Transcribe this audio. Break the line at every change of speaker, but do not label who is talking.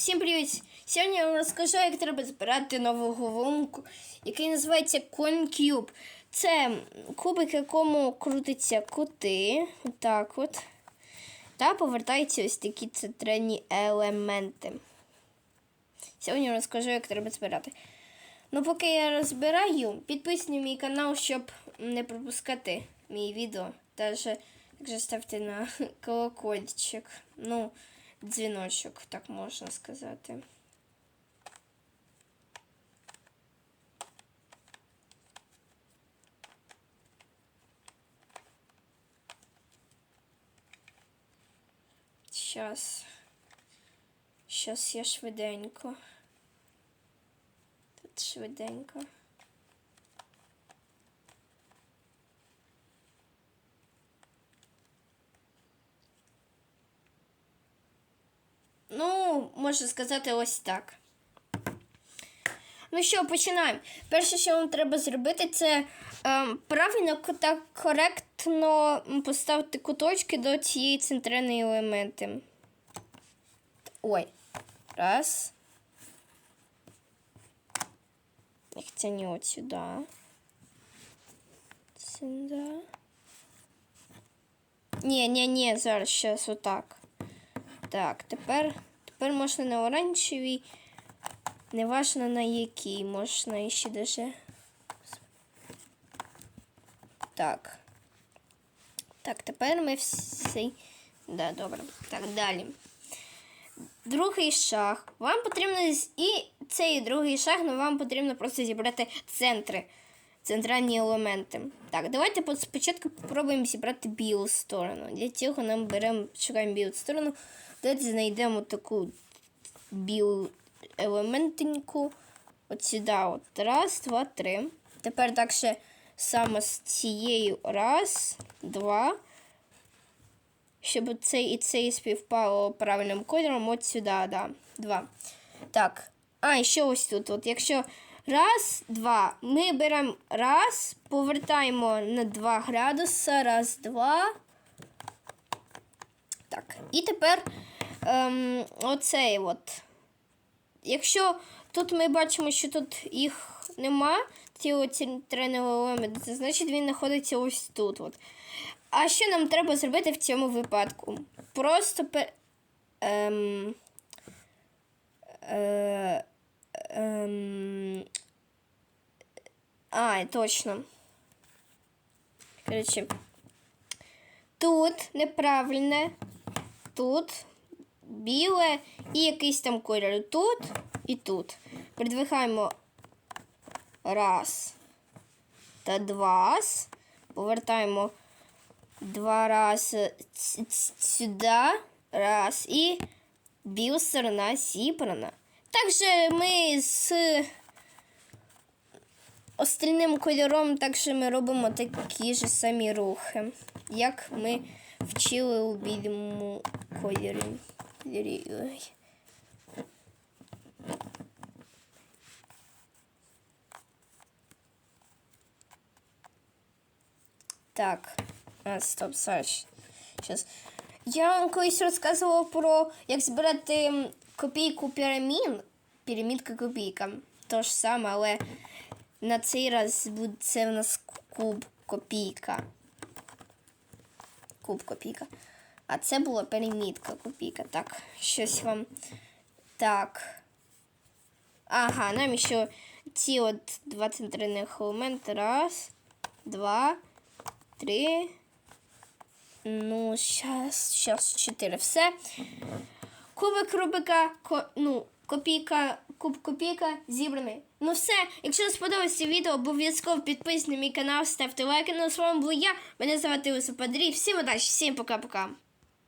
Всім привіт! Сьогодні я вам розкажу, як треба збирати нову головку, який називається CoinCube. Це кубик, якому крутиться кути, отак от. Та повертаються ось такі центральні елементи. Сьогодні я розкажу, як треба збирати. Ну, поки я розбираю, підписуйтесь мій канал, щоб не пропускати мій відео. Також ставте на колокольчик. Ну, дзвіночок, так можна сказати. Щас. Щас я швиденько. Тут швиденько. Можна сказати, ось так. Ну що, починаємо. Перше, що вам треба зробити, це ем, правильно та коректно поставити куточки до цієї центральної елементи. Ой. Раз. Хоча не от сюди. Сюди. Ні, ні, ні, зараз щас отак. Так, тепер, тепер можна на оранжевій. Не важно на якій, можна ще даже. Так. Так, тепер ми всі. Да, добре. Так, далі. Другий шаг. Вам потрібно і цей другий шаг, але вам потрібно просто зібрати центри, центральні елементи. Так, давайте спочатку спробуємо зібрати білу сторону. Для цього нам беремо, шукаємо білу сторону. Давайте знайдемо таку білу елементеньку. От сюди. От. Раз, два, три. Тепер так ще саме з цією. Раз, два. Щоб цей і цей співпало правильним кольором, от сюди, да. Два. Так. А, і ще ось тут. От, якщо раз, два. Ми беремо раз, повертаємо на 2 градуси. Раз, два. Так. І тепер ем, оцей от. Якщо тут ми бачимо, що тут їх нема, ці центральні елементи, це значить він знаходиться ось тут. От. А що нам треба зробити в цьому випадку? Просто пер... ем... Е... А, точно. Коротше, тут неправильне, тут біле і якийсь там кольор. Тут і тут. Придвигаємо раз та два. Повертаємо два рази сюди. Раз. І біла сторона зібрана. Також ми з остальним кольором також ми робимо такі ж самі рухи, як ми вчили у білому кольорі. Так, а, стоп, Саш. Я вам колись розказувала про як збирати копійку пірамід. Пірамідка копійка. То ж саме, але на цей раз буде це у нас куб копійка. Куб копійка. А це була пірамідка копійка. Так, щось вам. Так. Ага, нам ще ці от два центральних елементи. Раз, два, три. Ну, щас, щас, чотири. Все. Кубик Рубика, ко, ну, копійка, куб копійка зібраний. Ну все, якщо вам сподобалося відео, обов'язково підписуйтесь на мій канал, ставте лайки. На з вами був я. Мене звати Лисо Падрій. Всім удачі, всім пока-пока.